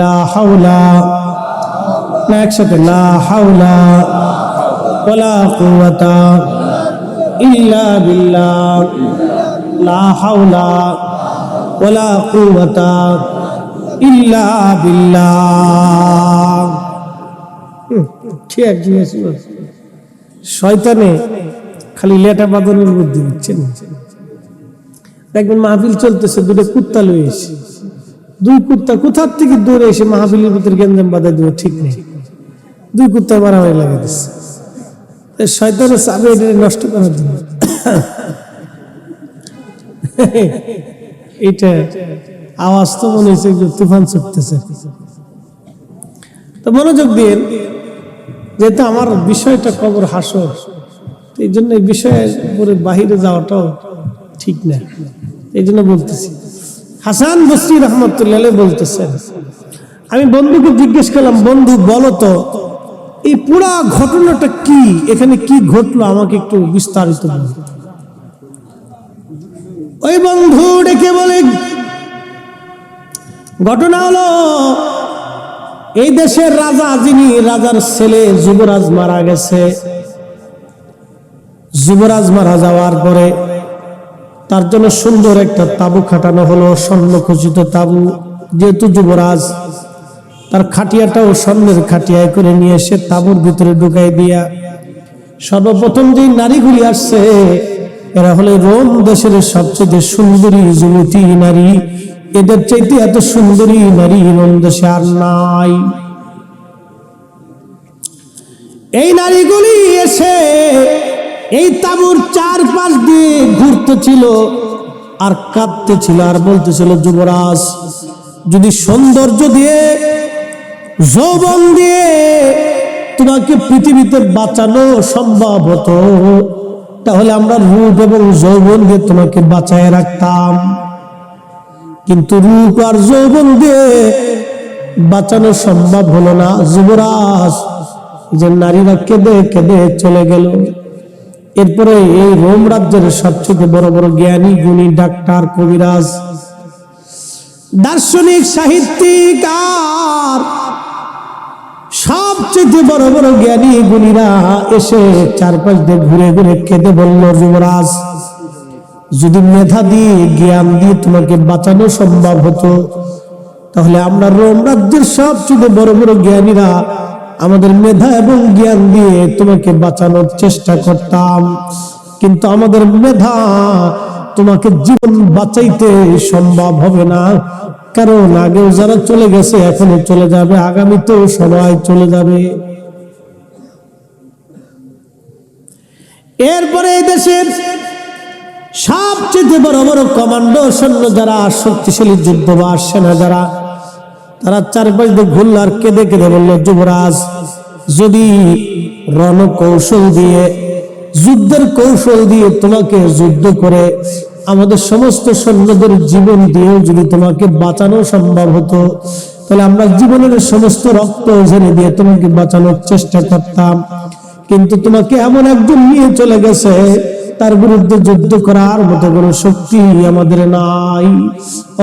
লা হাওলা, না একসাথে লা হাওলা, ওয়ালা কুওয়াতা ইল্লা বিল্লাহ। লা হাওলা, ওয়ালা কুওয়াতা ইল্লা বিল্লাহ। ঠিক জিনিস শয়তানে খালি লেটা বাদনের বুদ্ধি দিচ্ছেন। দেখবেন মাহফিল চলতেছে, দুটো কুত্তা এসে দুই কুত্তা কোথার থেকে দৌড়ে এসে মাহফিলের ভিতরে গেঞ্জাম বাধা দিব? ঠিক নেই। দুই কুত্তা মারামারি লাগে দিচ্ছে শয়তানের চাবে এটা নষ্ট করার জন্য। এটা আওয়াজ তো মনে হচ্ছে যে তুফান ছুটতেছে। তো মনোযোগ দিয়ে, যেহেতু আমার বিষয়টা কবর হাসর এই জন্য এই বিষয়ের উপরে বাহিরে যাওয়াটাও ঠিক না। এই জন্য বলতেছি হাসান বসরি রহমতুল্লাহ বলতেছেন, আমি বন্ধুকে জিজ্ঞেস করলাম, বন্ধু, বলো তো, এই পুরা ঘটনাটা কি? এখানে কি ঘটলো? আমাকে একটু বিস্তারিত ওই বন্ধু ডেকে বলে, ঘটনা হলো, এই দেশের রাজা যিনি, রাজার ছেলে যুবরাজ মারা গেছে। যুবরাজ মারা যাওয়ার পরে তার জন্য সুন্দর একটা তাবু খাটানো হলো, স্বর্ণ খচিত তাবু। যেহেতু যুবরাজ তার খাটিয়াটাও স্বর্ণের খাটিয়ায় করে নিয়ে এসে তাবুর ভিতরে ঢুকাই দিয়া সর্বপ্রথম যে নারীগুলি আসছে, এরা হলে রোম দেশের সবচেয়ে সুন্দরী যুবতী নারী। এদের চাইতে এত সুন্দরী নারী রোম দেশে আর নাই। এই নারীগুলি এসে এই তাবুর চারপাশ ঘুরতেছিল আর কাঁদতেছিল আর বলতেছিল যুবরাজ, যদি সৌন্দর্য দিয়ে, যৌবন দিয়ে তোমাকে পৃথিবীতে বাঁচানো সম্ভব হতো, তাহলে আমরা রূপ এবং যৌবন দিয়ে তোমাকে বাঁচায় রাখতাম। কিন্তু রূপ আর যৌবন দিয়ে বাঁচানো সম্ভব হলো না। যুবরাজ যে নারীরা কেঁদে কেঁদে চলে গেল। এরপরে এই রোম রাজ্যের সবচেয়ে বড় বড় জ্ঞানী, গুণী ডাক্তার কবিরাজ, দার্শনিক, সাহিত্যিক আর সবচেয়ে বড় বড় জ্ঞানী, গুণীরা এসে চারপাশ দিয়ে ঘুরে ঘুরে কেঁদে বলল, যুবরাজ, যদি মেধা দিয়ে, জ্ঞান দিয়ে তোমাকে বাঁচানো সম্ভব হতো, তাহলে আমরা রোম রাজ্যের সবচেয়ে বড় বড় জ্ঞানীরা আমাদের মেধা এবং জ্ঞান দিয়ে তোমাকে বাঁচানোর চেষ্টা করতাম। কিন্তু আমাদের মেধা তোমাকে জীবন বাঁচাইতে সম্ভব হবে না। কারণ আগেও যারা চলে গেছে এখনও চলে যাবে। আগামীতেও সবাই চলে যাবে। এরপরে এই দেশের সবচেয়ে বড় বড় কমান্ডো সৈন্য যারা, শক্তিশালী যুদ্ধবাস সেনা যারা তারা চারপাশ দিয়ে ঘুরল আর কেঁদে কেঁদে বলল, যুবরাজ, যদি রণকৌশল দিয়ে, যুদ্ধের কৌশল দিয়ে তোমাকে যুদ্ধ করে, আমাদের সমস্ত সৈন্যদের জীবন দিয়েও যদি তোমাকে বাঁচানো সম্ভব হতো, তাহলে আমরা জীবনের সমস্ত রক্ত ঝেড়ে দিয়ে তোমাকে বাঁচানোর চেষ্টা করতাম। কিন্তু তোমাকে এমন একজন নিয়ে চলে গেছে, তার বিরুদ্ধে যুদ্ধ করার মতো কোনো শক্তি আমাদের নাই।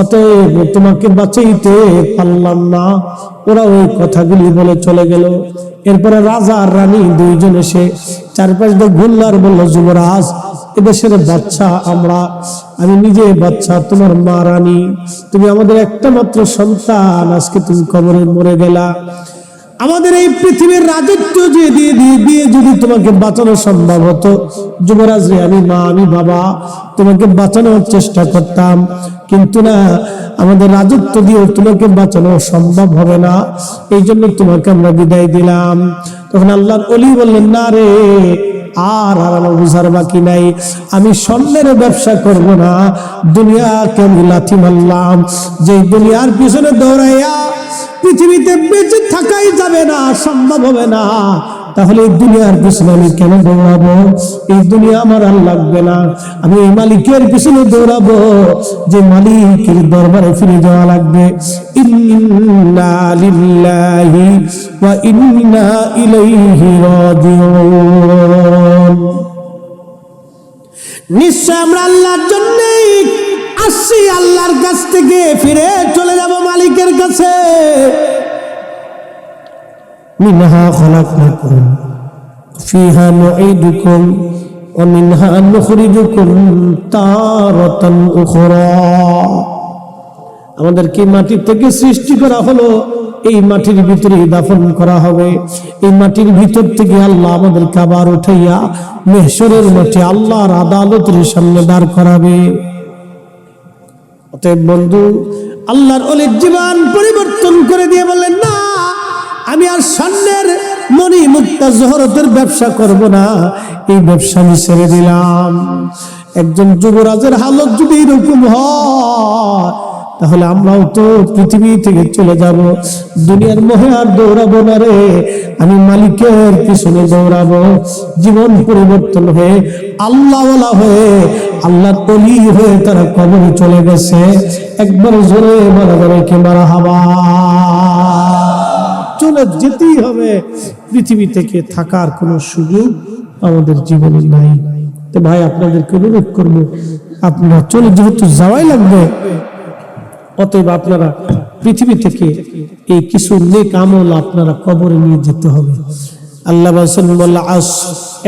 অতএব তোমাকে বাঁচাইতে পারলাম না। ওরা ওই কথাগুলি বলে চলে গেল। এরপরে রাজা আর রানী দুইজন এসে চারপাশ দিয়ে ঘুরল আর বলল, যুবরাজ, এদেশের বাচ্চা আমরা। আমি নিজে বাচ্চা তোমার মা রানী। তুমি আমাদের একটা মাত্র সন্তান। আজকে তুমি কবরে মরে গেলা। আমাদের এই পৃথিবীর রাজত্ব যে দিয়ে দিয়ে দিয়ে যদি তোমাকে বাঁচানো সম্ভব হতো, যুবরাজ রে, আমি মা, আমি বাবা, তোমাকে বাঁচানোর চেষ্টা করতাম। কিন্তু না, আমাদের রাজত্ব দিয়ে তোমাকে বাঁচানো সম্ভব হবে না। এই জন্য তোমাকে আমরা বিদায় দিলাম। তখন আল্লাহর অলি বললেন, না রে, আর হারানো বুঝার বাকি নাই। আমি স্বর্ণের ব্যবসা করব না। দুনিয়াকে আমি লাথি মারলাম। যে দুনিয়ার পিছনে দৌড়াইয়া পৃথিবীতে বেঁচে থাকাই যাবে না, সম্ভব হবে না। তাহলে এই দুনিয়ার পিছনে আমি কেন দৌড়াবো? এই দুনিয়া আমার আর লাগবে না। আমি এই মালিকের পিছনে দৌড়াবো, যে মালিকের দরবারে ফিরে যাওয়া লাগবে। নিশ্চয় আমরা আল্লাহর জন্যই আসছি আল্লাহর কাছ থেকে, ফিরে চলে যাব মালিকের কাছে। মিনহা খলাকনাকুম, ফিহা মাটির থেকে সৃষ্টি করা হলো? এই মাটির ভিতরে দাফন করা হবে। এই মাটির ভিতর থেকে আল্লাহ আমাদেরকে আবার উঠাইয়া মেহসরের মাঠে আল্লাহর আদালতের সামনে দাঁড় করাবে। অতএব বন্ধু, আল্লাহর অনেক জীবন পরিবর্তন করে দিয়ে বললেন, না, আমি আর স্বর্ণের মণি মুক্তা জহরতের ব্যবসা করব না, এই ব্যবসা আমি ছেড়ে দিলাম। একজন যুবরাজের হালত যদি এরকম হয়, তাহলে আমরাও তো পৃথিবী থেকে চলে যাব, দুনিয়ার মোহে আর দৌড়াবো না রে, আমি মালিকের পিছনে দৌড়াবো। জীবন পরিবর্তন হয়ে আল্লাহওয়ালা হয়ে আল্লাহ তলি হয়ে তারা কবরে চলে গেছে। একবার জোরে মারা যাবে কে মারা হাবা। চলে যেতেই হবে। পৃথিবী থেকে থাকার কোনো সুযোগ আমাদের জীবনে নাই। তো ভাই, আপনাদেরকে অনুরোধ করব, আপনারা চলে যেহেতু যাওয়াই লাগবে, অতএব আপনারা পৃথিবী থেকে এই কিছু নেক আমল আপনারা কবরে নিয়ে যেতে হবে। আল্লাহ বল্লা আস।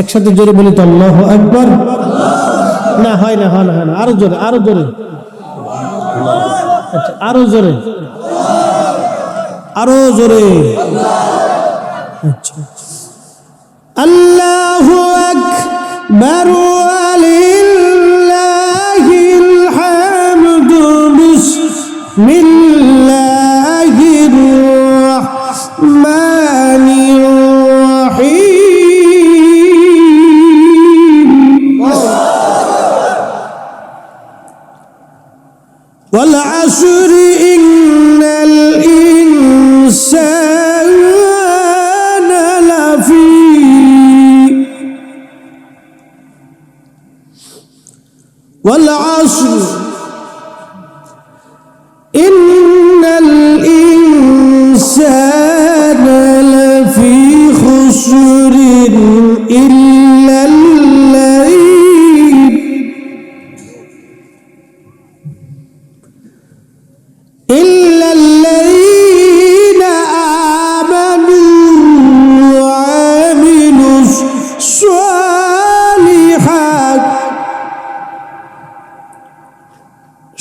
একসাথে জোরে বলি তো, আল্লাহ একবার না, হয় না হয় না হয় না। আরও জোরে আরও জোরে। আচ্ছা আরও জোরে। আরও জোরে। আচ্ছা আল্লাহ ওয়ালিল্লাহিল হামদু বিসমিল্লাহির والعصر إن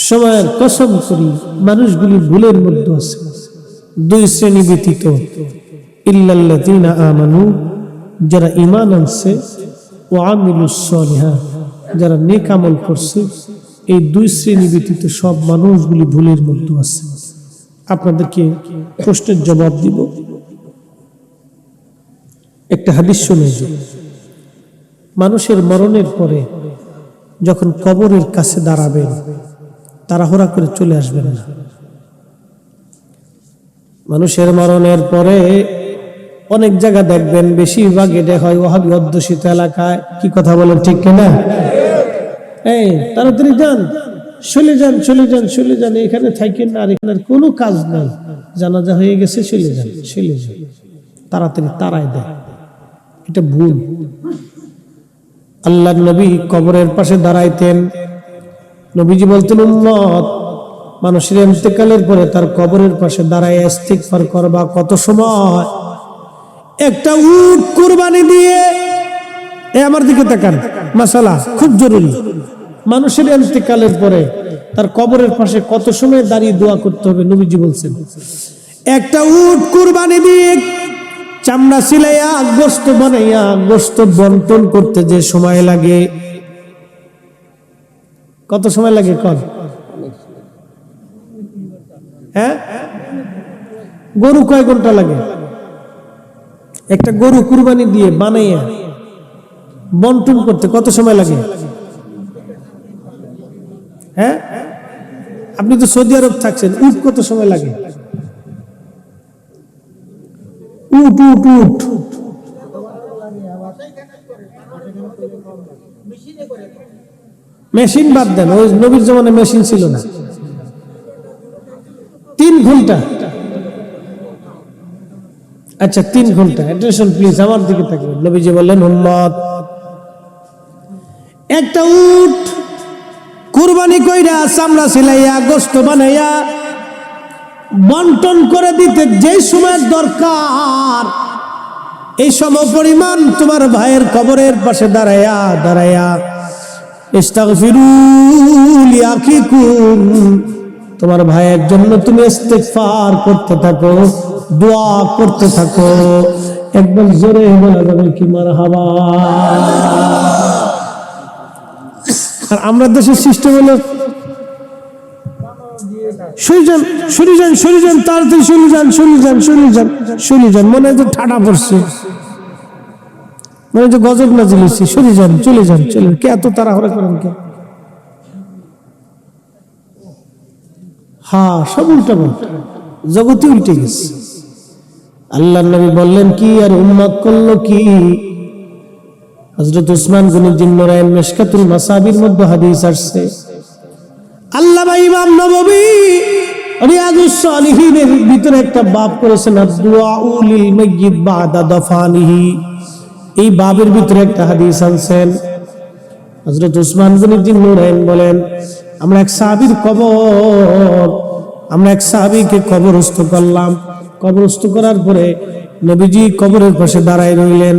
সময়ের কসম করি, মানুষগুলি ভুলের মধ্যে আছে। দুই শ্রেণি ব্যতীত, ইল্লাল্লাযীনা আমানু, যারা ঈমান আনছে ও আমিলুস সলিহাত যারা নেক আমল করছে, এই দুই শ্রেণি ব্যতীত সব মানুষগুলি ভুলের মধ্যে আছে। আপনাদেরকে প্রশ্নের জবাব দিব। একটা হাদিস শুনে। মানুষের মরণের পরে যখন কবরের কাছে দাঁড়াবেন তাড়াহুড়া করে চলে আসবেন না। মানুষের মরণের পরে অনেক জায়গা দেখবেন, বেশিরভাগ এটা হয় ওহাবি অধ্যুষিত এলাকায়। কি কথা বলেন ঠিক কিনা? এই, তাড়াতাড়ি যান, চলে যান চলে যান চলে যান, এখানে থাকেন না, আর এখানে কোনো কাজ নাই। জানাজা হয়ে গেছে, চলে যান চলে যান। তাড়াতাড়ি তারাই দেয় এটা ভুল। আল্লাহ নবী কবরের পাশে দাঁড়াইতেন। নবীজি বলতেন, উম্মত, মানুষের ইন্তেকালের পরে তার কবরের পাশে দাঁড়ায় ইস্তিগফার করবা কত সময়? একটা উট কুরবানি দিয়ে, এ আমার দিকে তাকান মাসালা খুব জরুরি। মানুষের ইন্তেকালের পরে তার কবরের পাশে কত সময় দাঁড়িয়ে দোয়া করতে হবে, নবীজি বলছেন। একটা উট কুরবানি দিয়ে চামড়া সিলাইয়া গোস্ত বানাইয়া গোস্ত বন্টন করতে যে সময় লাগে কত সময় লাগে কল হ্যাঁ? গরু কয় ঘণ্টা লাগে? একটা গরু কুরবানি দিয়ে বানাইয়া বন্টন করতে কত সময় লাগে? হ্যাঁ? আপনি তো সৌদি আরব থাকছেন, উট কত সময় লাগে? উট উট উট। মেশিন বাদ দেন, ওই নবীর জমানে মেশিন ছিল না। তিন ঘণ্টা। আচ্ছা তিন ঘণ্টা। প্লিজ আমার দিকে থাকবেন নবীজি বললেন, উম্মত, একটা উট কুরবানি কইরা চামড়া সিলাইয়া, গোস্ত বানাইয়া বন্টন করে দিতে যে সময় দরকার, এই সম পরিমাণ তোমার ভাইয়ের কবরের পাশে ইস্তাগফিরুল ইয়াকিকুম তোমার ভাইয়ের জন্য তুমি ইস্তেগফার করতে থাকো, দোয়া করতে থাকো। একবার জোরে বলা যাবে কি মারহাবা। আর আমরা দেশের সিস্টেম হলো সরে যান সরে যান সরে যান তাড়াতাড়ি সরে যান সরে যান মনে হয় ঠাডা পড়ছে। মনে যে গজব না জ্বলেছে সরে যান, চলে যান, চলে কে এত তাড়াহুড়া করেন কে? হ্যাঁ সব উল্টা জগতে উল্টে গেছে। আল্লাহ নবী বললেন, কি আর উম্মত করল কি? হজরত উসমান গনিদ্দিন নোরায়ন মেশকাতুল মাসাবির মধ্যে হাদিস আসছে। আল্লামা ইমাম নববী রিয়াজুস সালিহিনের ভিতরে একটা বাপ করেছেন আদুআউ লিল মাইয়িত বাদা দফানিহি। এই বাবের ভিতরে একটা হাদিস আনছেন। হযরত উসমান গনিদ্দিন নুরাইন বলেন, আমরা এক সাহাবীর কবর, আমরা এক সাহাবীকে কবরস্থ করলাম। কবরস্থ করার পরে নবীজি কবরের পাশে দাঁড়ায় রইলেন।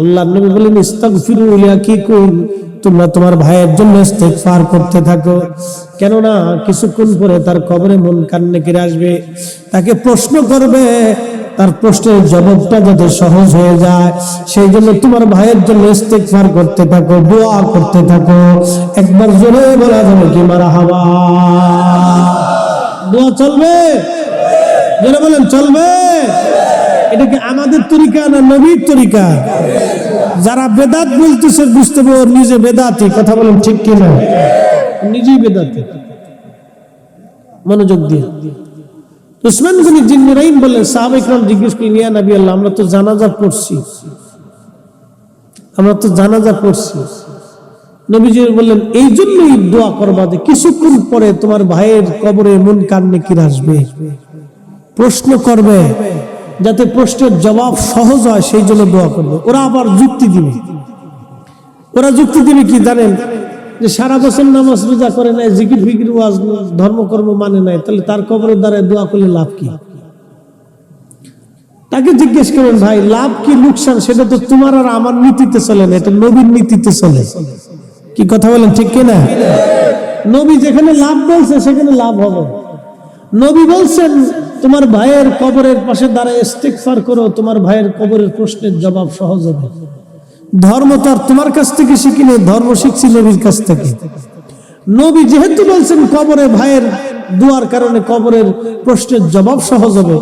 আল্লাহ নবী বলেন, ইস্তাগফিরু লিয়াকিকুম তোমরা তোমার ভাইয়ের জন্য ইস্তেগফার করতে থাকো। কেননা কিছুক্ষণ পরে তার কবরে মন কান্নে কিরে আসবে। তাকে প্রশ্ন করবে তার প্রশ্নের জবাবটা যাতে সহজ হয়ে যায়, সেই জন্য তোমার ভাইয়ের জন্য ইস্তেগফার করতে থাকো, দোয়া করতে থাকো। একবার জোরে বলা যাবে কি মারা হাওয়া? দোয়া চলবে? জোরে বলেন, চলবে? এটা কি আমাদের তরিকা না নবীর তরিকা? যারা বেদাত বলতেছে, বুঝতে পারো নিজে বেদাতি। কথা বলেন ঠিক কিনা? নিজেই বেদাতি। মনোযোগ দিয়ে। উসমান গনি বললেন জিজ্ঞেস ইয়া নবী আল্লাহ আমরা তো জানাজা পড়ছি। আমরা তো জানাজা পড়ছি। নবীজি বললেন, এই জন্যই দোয়া করবা যে কিছুক্ষণ পরে তোমার ভাইয়ের কবরে মন কান্নে কি আসবে। প্রশ্ন করবে, যাতে প্রশ্নের জবাব সহজ হয়, সেই জন্য দোয়া করবে। ওরা আবার যুক্তি দিবে। ওরা যুক্তি দিবে কি জানেন? যে সারা বছর নামাজ রোজা করে নাই, জিকির ফিকির, ওয়াজ, ধর্মকর্ম মানে নাই, তাহলে তার কবরের দ্বারায় দোয়া করলে লাভ কি? তাকে জিজ্ঞেস করেন, ভাই, লাভ কি লোকসান? সেটা তো তোমার আর আমার নীতিতে চলে না, এটা নবীর নীতিতে চলে। কি কথা বলেন, ঠিক কিনা নবী যেখানে লাভ বলছে, সেখানে লাভ হবে। নবী বলছেন, তোমার ভাইয়ের কবরের পাশে দাঁড়ায় ইস্তেগফার করো, তোমার ভাইয়ের কবরের প্রশ্নের জবাব সহজ হবে। ধর্ম তো আর তোমার কাছ থেকে শিখি নেই ধর্ম শিখছি নবীর কাছ থেকে। নবী যেহেতু বলছেন কবরে ভাইয়ের দুয়ার কারণে কবরের প্রশ্নের জবাব সহজ হবে,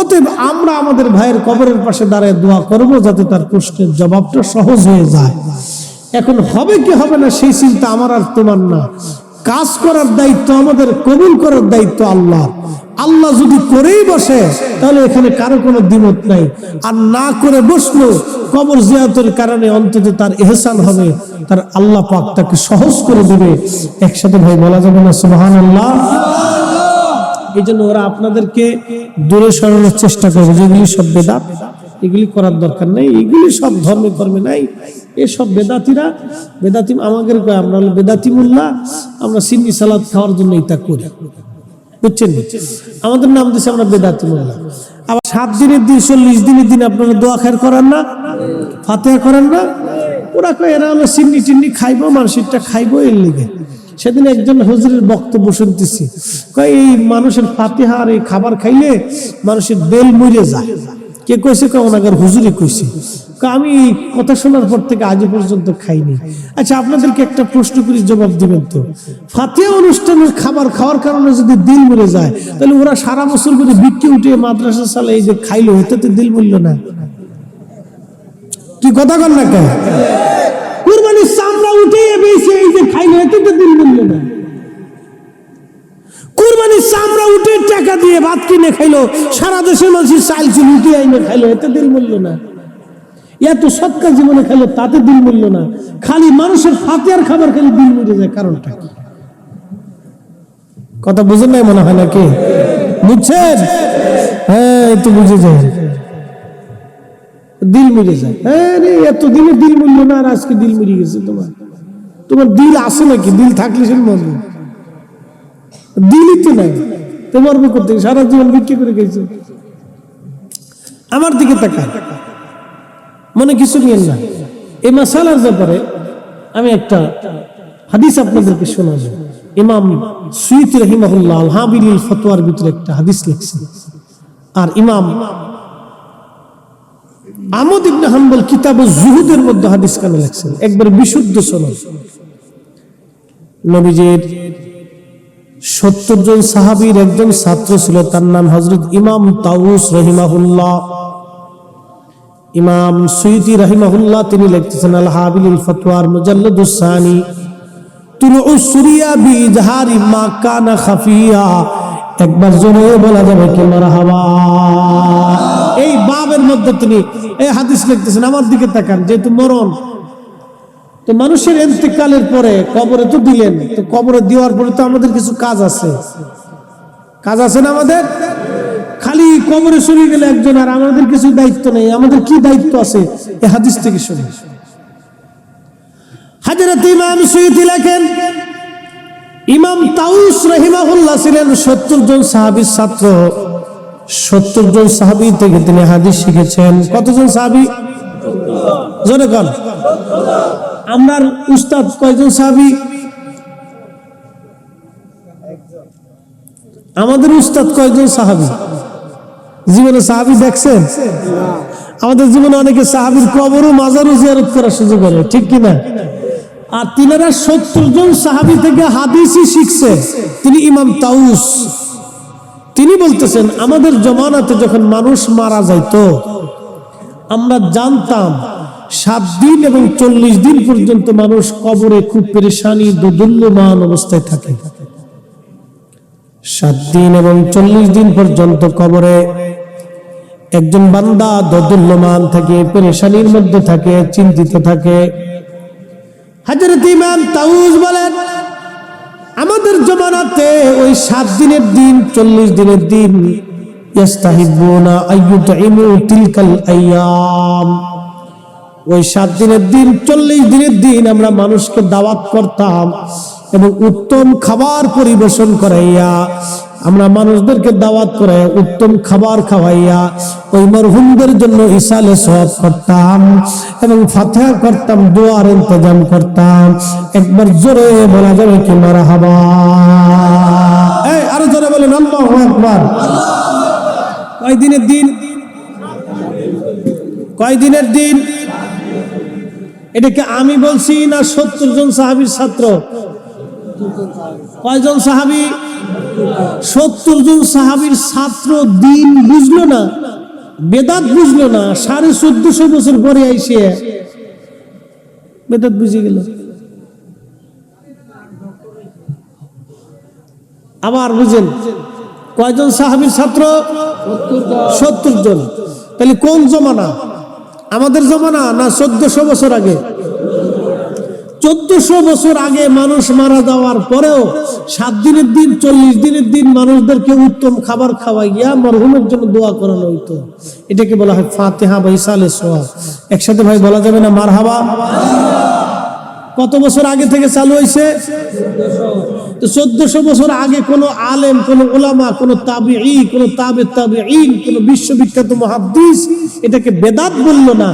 অতএব আমরা আমাদের ভাইয়ের কবরের পাশে দাঁড়ায় দোয়া করব যাতে তার প্রশ্নের জবাবটা সহজ হয়ে যায়। এখন হবে কি হবে না সেই চিন্তা আমার আর তোমার না। কাজ করার দায়িত্ব আমাদের, কবুল করার দায়িত্ব আল্লাহ আল্লাহ যদি করেই বসে, তাহলে এখানে কারও কোনো দ্বিমত নাই। আর না করে বসল, কবর জিয়াতের কারণে অন্তত তার এহসান হবে। তার আল্লাহ পাক তাকে সহজ করে দেবে। একসাথে ভাই বলা যাবে না সুবহান আল্লাহ এই জন্য ওরা আপনাদেরকে দূরে সরানোর চেষ্টা করবে। যেগুলি সব বেদাত, এগুলি করার দরকার নেই। এগুলি সব ধর্মে ধর্মে নাই। এসব বেদাতিরা বেদাতি আমাদের আমরা বেদাতি মোল্লা আমরা সিন্নি সালাদ খাওয়ার জন্য এটা করি। বুঝছেন? আমাদের নাম দিচ্ছে আমরা বেদাতি মোল্লা। আবার সাত দিনের দিন, চল্লিশ দিনের দিন আপনারা দোয়া খের করেন না? ফাতেহা করেন না? ওরা কয়, এরা হলো সিন্নি টিন্নি খাইবো, মানুষেরটা খাইবো এর লিগে। সেদিন একজন হুজুরের বক্তব্য শুনতেছি। কয়, এই মানুষের ফাতিহা আর এই খাবার খাইলে মানুষের বেল মরে যায়। কে কইছে? কয় ওনাগার হুজুরে কইছে। আমি কথা শোনার পর থেকে আজ পর্যন্ত খাইনি। আচ্ছা আপনাদেরকে একটা প্রশ্ন করে, জবাব দিবেন তো। ফাতিহা অনুষ্ঠানের খাবার খাওয়ার কারণে যদি দিল মরে যায়, তাহলে ওরা সারা বছর করে বিক্রি উঠে মাদ্রাসা সালে এই যে খাইলো এটাতে দিল মূল্য না। কি কথা কর না কেন কুরবানির চামড়া উঠে বেশি এই যে খাইলো, এতে তো দিল মূল্য না। কুরবানির চামড়া উঠে টাকা দিয়ে ভাত কিনে খাইলো, সারা দেশের মানুষের চাল চুল উঠে আইনে খাইলো, এতে দিল মূল্য না। এত সৎকার জীবনে খাইলো তাতে দিল মূল্য না। খালি মানুষের ফাতিয়ার খাবার খালি দিল মরে যায়, কারণটা কি? কথা বুঝেন নাই মনে হয় নাকি? বুঝছেন? হ্যাঁ তো বুঝে যায় দিল মরে যায়। হ্যাঁ রে, এত দিনে দিল মূল্য না আর আজকে দিল মরে গেছে তোমার। তোমার দিল আছে নাকি? দিল থাকলে সে মরবে। দিলই তো নাই। তো মরবে করতে সারা জীবন বিক্রি করে গেছে আমার দিকে তাকা মনে কিছু নিয়েন না। এই মাসালার ব্যাপারে আমি একটা হাদিস আপনাদেরকে শোনাবো। ইমাম সুইত রহিমাহুল্লাহ হাবিল ফতোয়ার ভিতরে একটা হাদিস লিখছেন। আর ইমাম আমদ ইবনে হাম্বল কিতাব জুহুদের মধ্যে হাদিস কেন লিখছেন? একবার বিশুদ্ধ সনদ নবীজির সত্তর জন সাহাবীর একজন ছাত্র ছিল, তার নাম হজরত ইমাম তাউস রহিমাহুল্লাহ। ইমাম সুইতি রহিমাহুল্লাহ তিনি লিখতেছেন, আল হাবিল ফতোয়ার মুজাল্লাদুসানি তুলু সুরিয়া বি ইজহারি মা কানা খাফিয়া। একবার জোরে বলা যাবে কি, মারহাবা। এই বাবের মধ্যে তিনি এই হাদিস লিখতেছেন, আমার দিকে তাকান, যেহেতু মরণ। তো মানুষের এন্তেকালের পরে কবরে তো দিলেন, তো কবরে দেওয়ার পরে তো আমাদের কিছু কাজ আছে। কাজ আছে না আমাদের? খালি কবরে শুনে গেলে একজন আর আমাদের কিছু দায়িত্ব নেই, আমাদের কি দায়িত্ব আছে? এ হাদিস থেকে শুনি। হাজরত ইমাম সুইতি লেখেন, ইমাম তাউস রহিমাহুল্লাহ ছিলেন সত্তর জন সাহাবীর ছাত্র। সত্তর জন সাহাবী থেকে তিনি হাদিস শিখেছেন। কতজন সাহাবী? কন। আমার উস্তাদ কয়জন সাহাবী? আমাদের উস্তাদ কয়েকজন সাহাবী? জীবনে সাহাবী দেখছেন? আমাদের জীবনে অনেকে সাহাবীর কবরও মাজারও জিয়ারত করার সুযোগ করে, ঠিক কিনা আর তিনারা সত্তর জন সাহাবী থেকে হাদিসই শিখছে। তিনি ইমাম তাউস। তিনি বলতেছেন, আমাদের জমানাতে যখন মানুষ মারা যাইত, আমরা জানতাম সাত দিন এবং চল্লিশ দিন পর্যন্ত মানুষ কবরে খুব পেরেশানি, দোদুল্যমান অবস্থায় থাকে। সাত দিন এবং চল্লিশ দিন পর্যন্ত কবরে একজন বান্দা দদুল্যমান থাকে, পেরেশানির মধ্যে থাকে, চিন্তিত থাকে। হাজরত ইমাম তাউজ বলেন, আমাদের জমানাতে ওই সাত দিনের দিন, চল্লিশ দিনের দিন ওই সাত দিনের দিন, চল্লিশ দিনের দিন আমরা মানুষকে দাওয়াত করতাম। এবং উত্তম খাবার পরিবেশন করাইয়া, আমরা মানুষদেরকে দাওয়াত করে উত্তম খাবার খাওয়াইয়া, ওই মরহুমদের জন্য ইসালে সব করতাম এবং ফাতেহা করতাম, দোয়ার ইন্তজাম করতাম। একবার জোরে বলা যাবে কি মারা আরও জোরে আকবার। কয় দিনের দিন? কয় দিনের দিন এটাকে আমি বলছি না সত্তর জন সাহাবীর ছাত্র? কয়জন সাহাবি? সত্তর জন সাহাবীর ছাত্র দিন বুঝলো না, বেদাত বুঝলো না, সাড়ে চোদ্দশো বছর পরে আইসে বেদাত বুঝে গেল। আবার বুঝেন, কয়জন সাহাবীর ছাত্র? সত্তর জন তাহলে কোন জমানা? আমাদের জমানা না চোদ্দশো বছর আগে? চোদ্দশো বছর আগে মানুষ মারা যাওয়ার পরেও সাত দিনের দিন, চল্লিশ দিনের দিন মানুষদেরকে উত্তম খাবার খাওয়াইয়া মরহুমের জন্য দোয়া করানো হইতো। এটাকে বলা হয় ফাতেহা বা ইসালে সোয়া একসাথে ভাই, বলা যাবে না মার হাবা কত বছর আগে থেকে চালু হয়েছে তো চোদ্দশো বছর আগে কোন আলেম, কোন ওলামা কোন তাবি কোন তাবে তাবে ইন কোন বিশ্ববিখ্যাত মহাদ্দিস এটাকে বেদাত বলল না।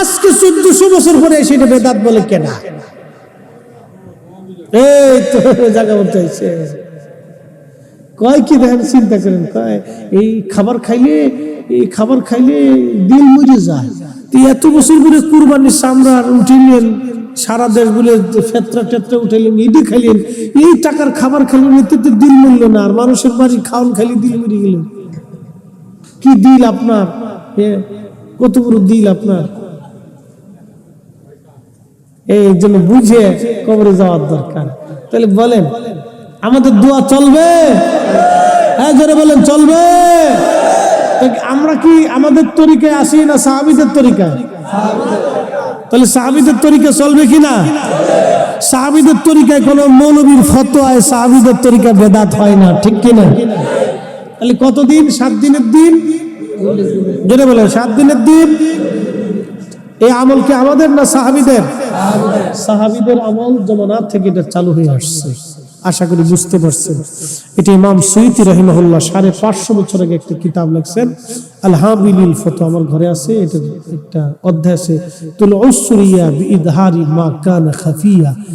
আজকে চোদ্দশো বছর পরে সেটা বেদাত বলে কেনা? এই তো জায়গা বলতে হয়েছে। কয় কি দেখেন চিন্তা করেন, কয়, এই খাবার খাইলে, এই খাবার খাইলে দিল মরে যায়। তো এত বছর করে কুরবানির সামরার উঠিলেন সারা দেশ বলে ফেতরা টেতরা উঠাইলেন ইডি খাইলেন। এই টাকার খাবার খাইলেন এতে তো দিল মরল না, আর মানুষের বাড়ি খাওয়ান খাইলে দিল মরে গেলেন কি দিল আপনার? কত বড় দিল আপনার? এই জন্য বুঝে কবরে যাওয়ার দরকার। তাহলে বলেন, আমাদের দোয়া চলবে? হ্যাঁ জোরে বলেন, চলবে? আমরা কি আমাদের তরিকায় আসি না সাহাবিদের তরিকায়? তাহলে সাহাবিদের তরিকা চলবে কি না? সাহাবিদের তরিকায় কোনো মৌলবীর ফতোয়ায় সাহাবিদের তরিকা বেদাত হয় না, ঠিক কি না? তাহলে কতদিন? সাত দিনের দিন? যেটা বলেন, সাত দিনের দিন? এই আমল কি আমাদের না সাহাবিদের? সাহাবিদের আমল জমানার থেকে এটা চালু হয়ে আসছে। আশা করি বুঝতে পারছেন। এটি ইমাম সৈতি রহিমহল্লা সাড়ে পাঁচশো বছর আগে একটা কিতাব লিখছেন আলহাবিল ফতো আমার ঘরে আছে এটা একটা অধ্যায় আছে, তুল বি ইদহারি মা কানা খাফিয়া।